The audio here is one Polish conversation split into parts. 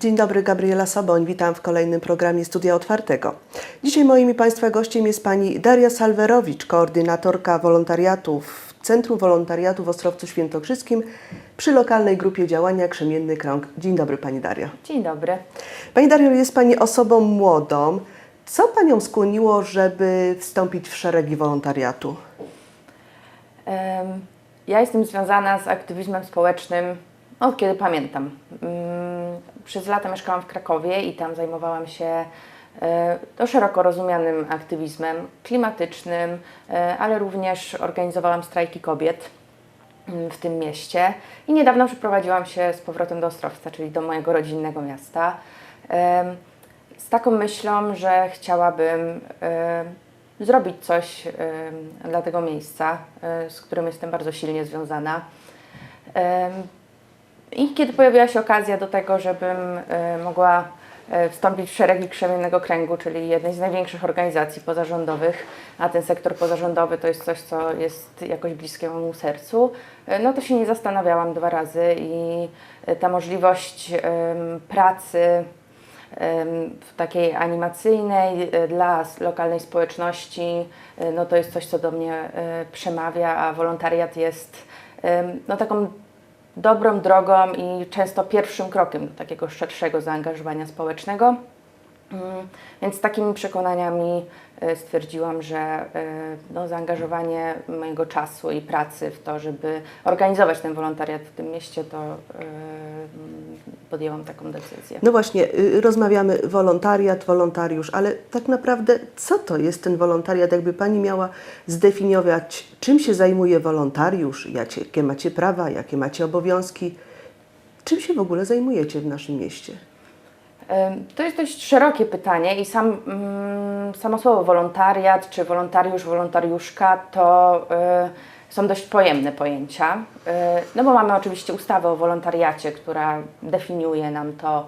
Dzień dobry, Gabriela Soboń. Witam w kolejnym programie Studia Otwartego. Dzisiaj moim i Państwa gościem jest pani Daria Salwerowicz, koordynatorka wolontariatu w Centrum Wolontariatu w Ostrowcu Świętokrzyskim przy lokalnej grupie działania Krzemienny Krąg. Dzień dobry Pani Dario. Dzień dobry. Pani Dario, jest Pani osobą młodą. Co Panią skłoniło, żeby wstąpić w szeregi wolontariatu? Ja jestem związana z aktywizmem społecznym od kiedy pamiętam. Przez lata mieszkałam w Krakowie i tam zajmowałam się e, to szeroko rozumianym aktywizmem klimatycznym, e, ale również organizowałam strajki kobiet mm, w tym mieście i niedawno przeprowadziłam się z powrotem do Ostrowca, czyli do mojego rodzinnego miasta. Z taką myślą, że chciałabym em, zrobić coś dla tego miejsca, e, z którym jestem bardzo silnie związana. I kiedy pojawiła się okazja do tego, żebym e, mogła e, wstąpić w szeregi Krzemiennego Kręgu, czyli jednej z największych organizacji pozarządowych, a ten sektor pozarządowy to jest coś, co jest jakoś bliskie memu sercu, e, no to się nie zastanawiałam dwa razy i ta możliwość pracy takiej animacyjnej dla lokalnej społeczności, no to jest coś, co do mnie przemawia, a wolontariat jest no taką dobrą drogą i często pierwszym krokiem do takiego szerszego zaangażowania społecznego. Mm, Więc z takimi przekonaniami stwierdziłam, że e, no, zaangażowanie mojego czasu i pracy w to, żeby organizować ten wolontariat w tym mieście, to e, podjęłam taką decyzję. No właśnie, y, rozmawiamy wolontariat, wolontariusz, ale tak naprawdę co to jest ten wolontariat? Jakby Pani miała zdefiniować, czym się zajmuje wolontariusz, jakie macie prawa, jakie macie obowiązki, czym się w ogóle zajmujecie w naszym mieście? To jest dość szerokie pytanie i sam, mm, samo słowo wolontariat czy wolontariusz, wolontariuszka to y, są dość pojemne pojęcia. Y, no bo mamy oczywiście ustawę o wolontariacie, która definiuje nam to,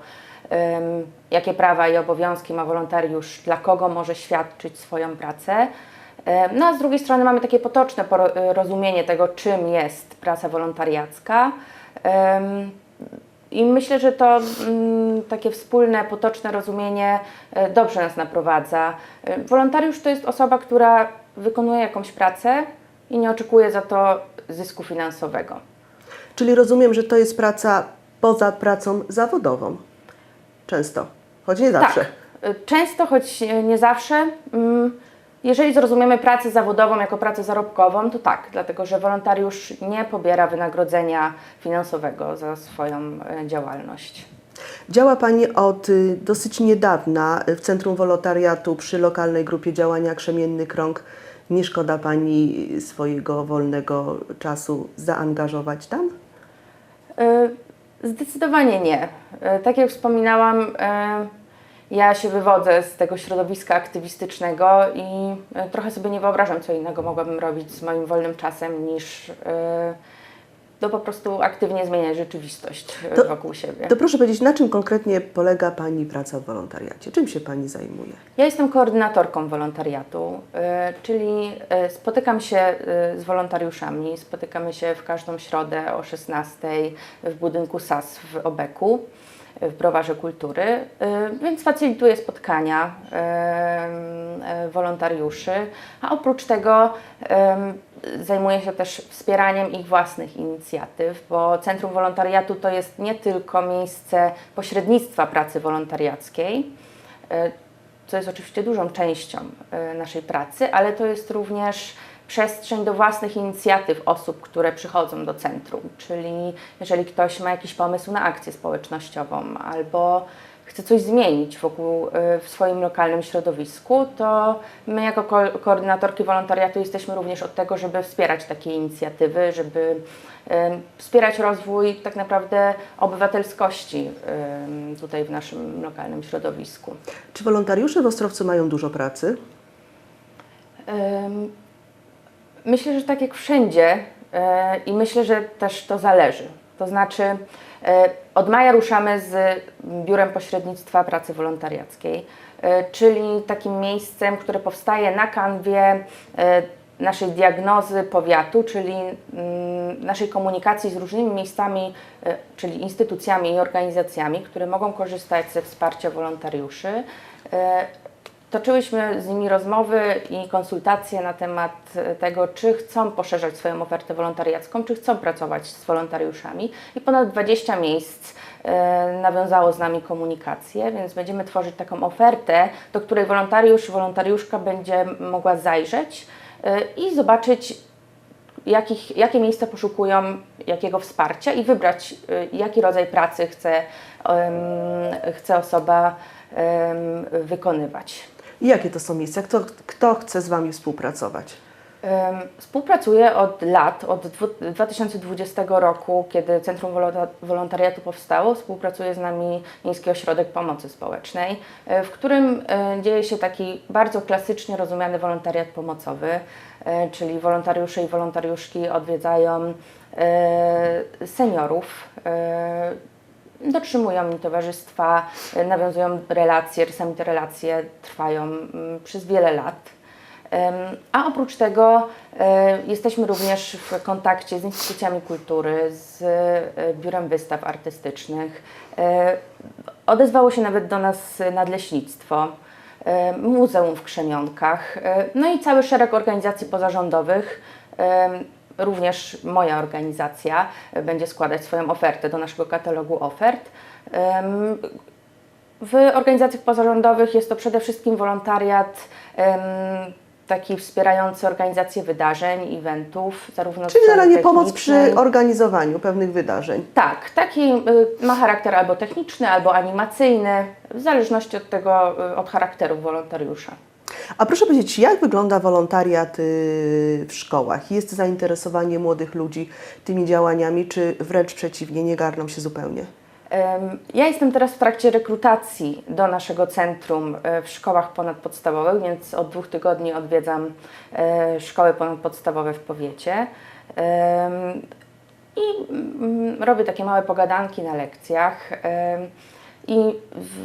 jakie prawa i obowiązki ma wolontariusz, dla kogo może świadczyć swoją pracę. Ym, No a z drugiej strony mamy takie potoczne rozumienie tego, czym jest praca wolontariacka. I myślę, że to mm, takie wspólne, potoczne rozumienie e, dobrze nas naprowadza. E, Wolontariusz to jest osoba, która wykonuje jakąś pracę i nie oczekuje za to zysku finansowego. Czyli rozumiem, że to jest praca poza pracą zawodową. Często, choć nie zawsze. Tak, e, często, choć e, nie zawsze. mm, Jeżeli zrozumiemy pracę zawodową jako pracę zarobkową, to tak, dlatego że wolontariusz nie pobiera wynagrodzenia finansowego za swoją e, działalność. Działa Pani od y, dosyć niedawna w Centrum Wolontariatu przy lokalnej grupie działania Krzemienny Krąg. Nie szkoda Pani swojego wolnego czasu zaangażować tam? E, Zdecydowanie nie. E, Tak jak wspominałam, ja się wywodzę z tego środowiska aktywistycznego i e, trochę sobie nie wyobrażam, co innego mogłabym robić z moim wolnym czasem niż e, to po prostu aktywnie zmieniać rzeczywistość e, To- wokół siebie. To proszę powiedzieć, na czym konkretnie polega Pani praca w wolontariacie? Czym się Pani zajmuje? Ja jestem koordynatorką wolontariatu, czyli spotykam się z wolontariuszami. Spotykamy się w każdą środę o 16 w budynku SAS w Obeku, w Browarze Kultury, y, więc facilituję spotkania y, y, wolontariuszy, a oprócz tego zajmuję się też wspieraniem ich własnych inicjatyw, bo Centrum Wolontariatu to jest nie tylko miejsce pośrednictwa pracy wolontariackiej, co jest oczywiście dużą częścią naszej pracy, ale to jest również przestrzeń do własnych inicjatyw osób, które przychodzą do centrum. Czyli jeżeli ktoś ma jakiś pomysł na akcję społecznościową albo chce coś zmienić wokół y, w swoim lokalnym środowisku, to my jako ko- koordynatorki wolontariatu jesteśmy również od tego, żeby wspierać takie inicjatywy, żeby y, wspierać rozwój tak naprawdę obywatelskości y, tutaj w naszym lokalnym środowisku. Czy wolontariusze w Ostrowcu mają dużo pracy? Ym, Myślę, że tak jak wszędzie e, i myślę, że też to zależy. To znaczy, e, od maja ruszamy z Biurem Pośrednictwa Pracy Wolontariackiej, e, czyli takim miejscem, które powstaje na kanwie naszej diagnozy powiatu, czyli mm, naszej komunikacji z różnymi miejscami, czyli instytucjami i organizacjami, które mogą korzystać ze wsparcia wolontariuszy. Toczyłyśmy z nimi rozmowy i konsultacje na temat e, tego, czy chcą poszerzać swoją ofertę wolontariacką, czy chcą pracować z wolontariuszami. I ponad 20 miejsc e, nawiązało z nami komunikację, więc będziemy tworzyć taką ofertę, do której wolontariusz, wolontariuszka będzie mogła zajrzeć e, i zobaczyć, jakich, jakie miejsca poszukują jakiego wsparcia i wybrać, jaki rodzaj pracy chce, chce osoba wykonywać. I jakie to są miejsca? Kto, kto chce z Wami współpracować? Współpracuję od lat, od dwu- 2020 roku, kiedy Centrum Wolonta- Wolontariatu powstało. Współpracuje z nami Miejski Ośrodek Pomocy Społecznej, e, w którym e, dzieje się taki bardzo klasycznie rozumiany wolontariat pomocowy, e, czyli wolontariusze i wolontariuszki odwiedzają seniorów, dotrzymują im towarzystwa, e, nawiązują relacje, czasami te relacje trwają mm, przez wiele lat. A oprócz tego e, jesteśmy również w kontakcie z instytucjami kultury, z e, Biurem Wystaw Artystycznych. Odezwało się nawet do nas Nadleśnictwo, Muzeum w Krzemionkach, no i cały szereg organizacji pozarządowych. Również moja organizacja e, będzie składać swoją ofertę do naszego katalogu ofert. W organizacjach pozarządowych jest to przede wszystkim wolontariat taki wspierający organizację wydarzeń, eventów, zarówno Czyli generalnie pomoc przy organizowaniu pewnych wydarzeń. Tak, taki y, ma charakter albo techniczny, albo animacyjny, w zależności od tego, y, od charakteru wolontariusza. A proszę powiedzieć, jak wygląda wolontariat y, w szkołach? Jest zainteresowanie młodych ludzi tymi działaniami, czy wręcz przeciwnie, nie garną się zupełnie? Ja jestem teraz w trakcie rekrutacji do naszego centrum e, w szkołach ponadpodstawowych, więc od dwóch tygodni odwiedzam e, szkoły ponadpodstawowe w powiecie. I mm, robię takie małe pogadanki na lekcjach. I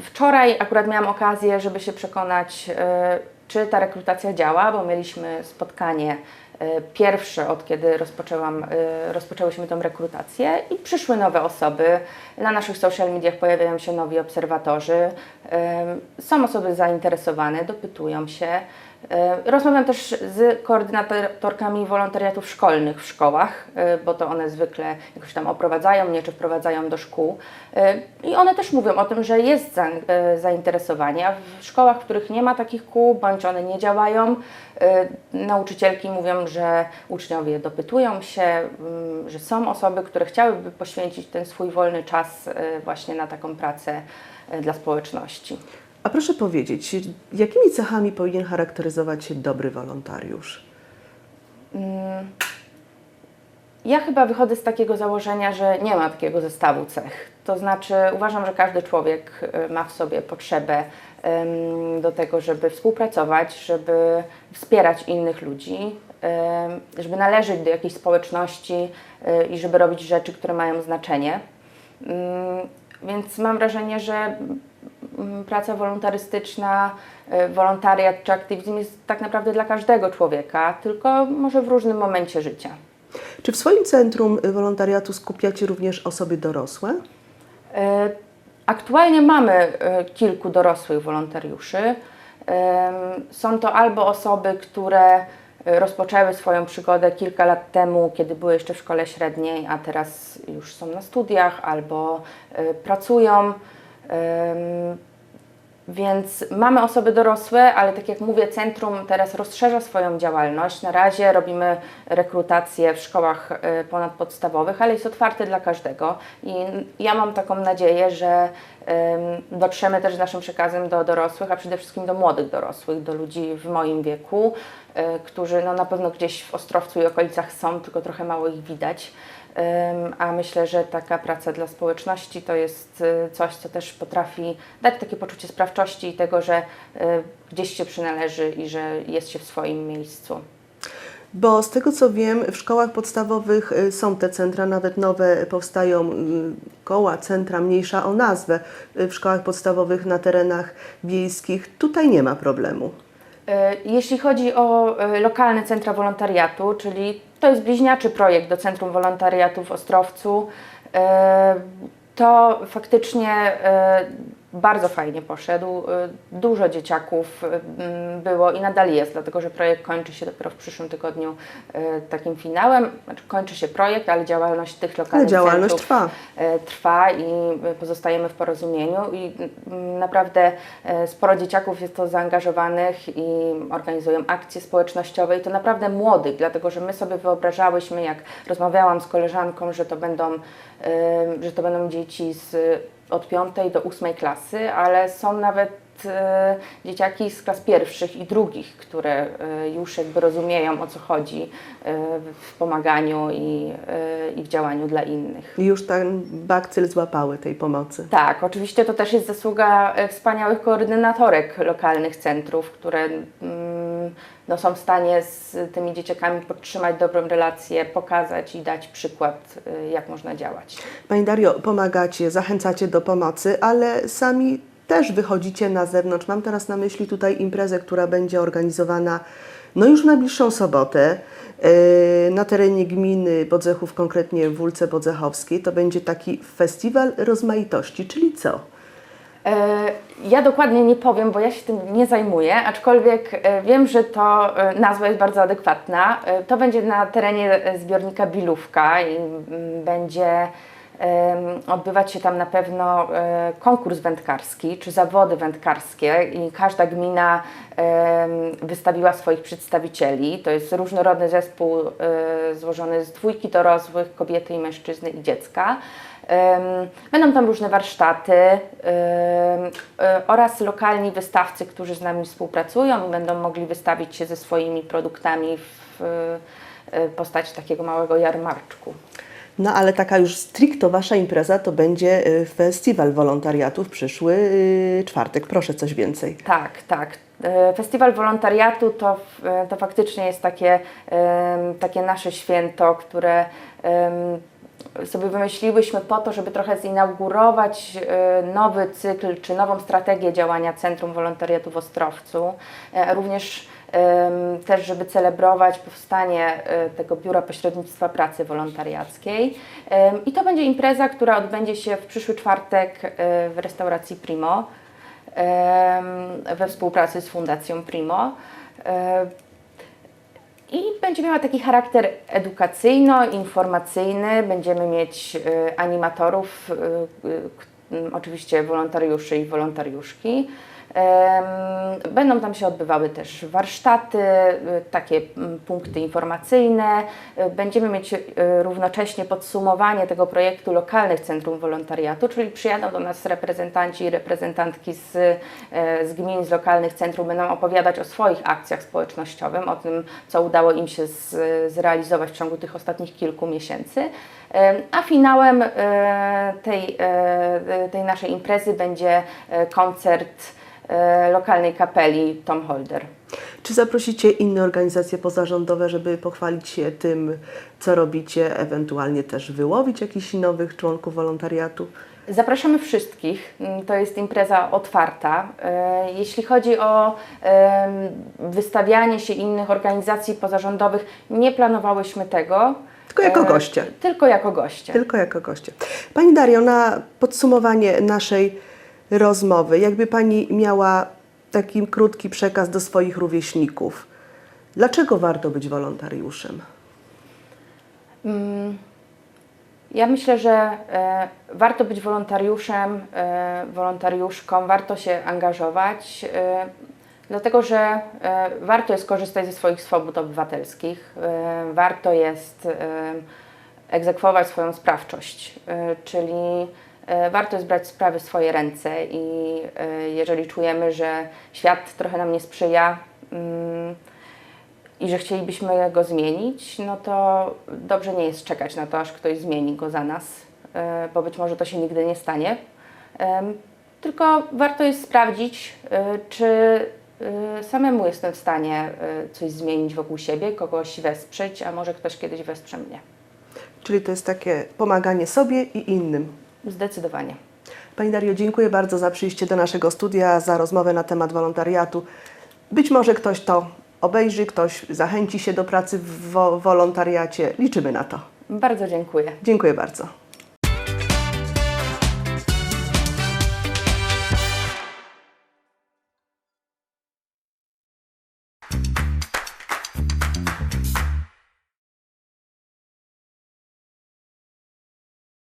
wczoraj akurat miałam okazję, żeby się przekonać, e, czy ta rekrutacja działa, bo mieliśmy spotkanie e, pierwsze od kiedy rozpoczęłam, e, rozpoczęłyśmy tą rekrutację i przyszły nowe osoby. Na naszych social mediach pojawiają się nowi obserwatorzy. E, Są osoby zainteresowane, dopytują się. E, Rozmawiam też z koordynatorkami wolontariatów szkolnych w szkołach, e, bo to one zwykle jakoś tam oprowadzają mnie czy wprowadzają do szkół. E, I one też mówią o tym, że jest za, zainteresowanie. A w szkołach, w których nie ma takich kół, bądź one nie działają, nauczycielki mówią, że uczniowie dopytują się, mm, że są osoby, które chciałyby poświęcić ten swój wolny czas właśnie na taką pracę dla społeczności. A proszę powiedzieć, jakimi cechami powinien charakteryzować się dobry wolontariusz? Ja chyba wychodzę z takiego założenia, że nie ma takiego zestawu cech. To znaczy, uważam, że każdy człowiek y, ma w sobie potrzebę do tego, żeby współpracować, żeby wspierać innych ludzi, żeby należeć do jakiejś społeczności y, i żeby robić rzeczy, które mają znaczenie. Mm, Więc mam wrażenie, że mm, praca wolontarystyczna, y, wolontariat czy aktywizm jest tak naprawdę dla każdego człowieka, tylko może w różnym momencie życia. Czy w swoim centrum y, wolontariatu skupiacie również osoby dorosłe? E, Aktualnie mamy kilku dorosłych wolontariuszy. Są to albo osoby, które rozpoczęły swoją przygodę kilka lat temu, kiedy były jeszcze w szkole średniej, a teraz już są na studiach albo pracują. Więc mamy osoby dorosłe, ale tak jak mówię, centrum teraz rozszerza swoją działalność. Na razie robimy rekrutację w szkołach e, ponadpodstawowych, ale jest otwarte dla każdego. I ja mam taką nadzieję, że em, dotrzemy też z naszym przekazem do dorosłych, a przede wszystkim do młodych dorosłych, do ludzi w moim wieku, e, którzy no, na pewno gdzieś w Ostrowcu i okolicach są, tylko trochę mało ich widać. A myślę, że taka praca dla społeczności to jest e, coś, co też potrafi dać takie poczucie sprawczości i tego, że e, gdzieś się przynależy i że jest się w swoim miejscu. Bo z tego co wiem, w szkołach podstawowych y, są te centra, nawet nowe powstają y, koła, centra mniejsza o nazwę y, w szkołach podstawowych na terenach wiejskich. Tutaj nie ma problemu. E, Jeśli chodzi o e, lokalne centra wolontariatu, czyli to jest bliźniaczy projekt do Centrum Wolontariatu w Ostrowcu, e, to faktycznie bardzo fajnie poszedł. E, Dużo dzieciaków e, m, było i nadal jest, dlatego że projekt kończy się dopiero w przyszłym tygodniu e, takim finałem. Znaczy kończy się projekt, ale działalność tych Ale lokalnych działalność centrów trwa. trwa i pozostajemy w porozumieniu i mm, naprawdę sporo dzieciaków jest to zaangażowanych i organizują akcje społecznościowe i to naprawdę młodych, dlatego że my sobie wyobrażałyśmy, jak rozmawiałam z koleżanką, że to będą, że to będą dzieci z, od piątej do ósmej klasy, ale są nawet e, dzieciaki z klas pierwszych i drugich, które e, już jakby rozumieją o co chodzi e, w pomaganiu i, e, i w działaniu dla innych. I już ten bakcyl złapały tej pomocy. Tak, oczywiście to też jest zasługa e, wspaniałych koordynatorek lokalnych centrów, które mm, no, są w stanie z tymi dzieciakami podtrzymać dobrą relację, pokazać i dać przykład, e, jak można działać. Pani Dario, pomagacie, zachęcacie do pomocy, ale sami też wychodzicie na zewnątrz. Mam teraz na myśli tutaj imprezę, która będzie organizowana no już w najbliższą sobotę yy, na terenie gminy Bodzechów, konkretnie w Wólce Bodzechowskiej. To będzie taki festiwal rozmaitości, czyli co? E, Ja dokładnie nie powiem, bo ja się tym nie zajmuję, aczkolwiek e, wiem, że to e, nazwa jest bardzo adekwatna. To będzie na terenie zbiornika Bilówka i mm, będzie odbywać się tam na pewno konkurs wędkarski czy zawody wędkarskie i każda gmina wystawiła swoich przedstawicieli. To jest różnorodny zespół złożony z dwójki dorosłych, kobiety i mężczyzny i dziecka. Będą tam różne warsztaty e, oraz lokalni wystawcy, którzy z nami współpracują i będą mogli wystawić się ze swoimi produktami w e, postaci takiego małego jarmarczku. No ale taka już stricto Wasza impreza to będzie y, festiwal wolontariatu w przyszły czwartek. Proszę coś więcej. Tak, tak. E, Festiwal wolontariatu to, e, to faktycznie jest takie, takie nasze święto, które sobie wymyśliłyśmy po to, żeby trochę zinaugurować e, nowy cykl czy nową strategię działania Centrum Wolontariatu w Ostrowcu. E, Również też, żeby celebrować powstanie e, tego Biura Pośrednictwa Pracy Wolontariackiej. I to będzie impreza, która odbędzie się w przyszły czwartek e, w restauracji Primo we współpracy z Fundacją Primo. I będzie miała taki charakter edukacyjno-informacyjny. Będziemy mieć e, animatorów, k- m, oczywiście wolontariuszy i wolontariuszki. Będą tam się odbywały też warsztaty, e, takie m, punkty informacyjne. E, Będziemy mieć e, równocześnie podsumowanie tego projektu lokalnych centrum wolontariatu, czyli przyjadą do nas reprezentanci i reprezentantki z, z gmin, z lokalnych centrum, będą opowiadać o swoich akcjach społecznościowych, o tym, co udało im się z, zrealizować w ciągu tych ostatnich kilku miesięcy. A finałem e, tej, e, tej naszej imprezy będzie e, koncert lokalnej kapeli Tom Holder. Czy zaprosicie inne organizacje pozarządowe, żeby pochwalić się tym, co robicie, ewentualnie też wyłowić jakichś nowych członków wolontariatu? Zapraszamy wszystkich. Mm, To jest impreza otwarta. E, Jeśli chodzi o wystawianie się innych organizacji pozarządowych, nie planowałyśmy tego. Tylko jako E, goście. Tylko jako goście. Tylko jako goście. Pani Dario, na podsumowanie naszej rozmowy, jakby Pani miała taki krótki przekaz do swoich rówieśników. Dlaczego warto być wolontariuszem? Mm, Ja myślę, że e, warto być wolontariuszem, e, wolontariuszką, warto się angażować, e, dlatego że warto jest korzystać ze swoich swobód obywatelskich, warto jest egzekwować swoją sprawczość, czyli warto jest brać sprawy w swoje ręce i e, jeżeli czujemy, że świat trochę nam nie sprzyja, mm, i że chcielibyśmy go zmienić, no to dobrze nie jest czekać na to, aż ktoś zmieni go za nas, e, bo być może to się nigdy nie stanie. Tylko warto jest sprawdzić, e, czy e, samemu jestem w stanie e, coś zmienić wokół siebie, kogoś wesprzeć, a może ktoś kiedyś wesprze mnie. Czyli to jest takie pomaganie sobie i innym. Zdecydowanie. Pani Dario, dziękuję bardzo za przyjście do naszego studia, za rozmowę na temat wolontariatu. Być może ktoś to obejrzy, ktoś zachęci się do pracy w wo- wolontariacie. Liczymy na to. Bardzo dziękuję. Dziękuję bardzo.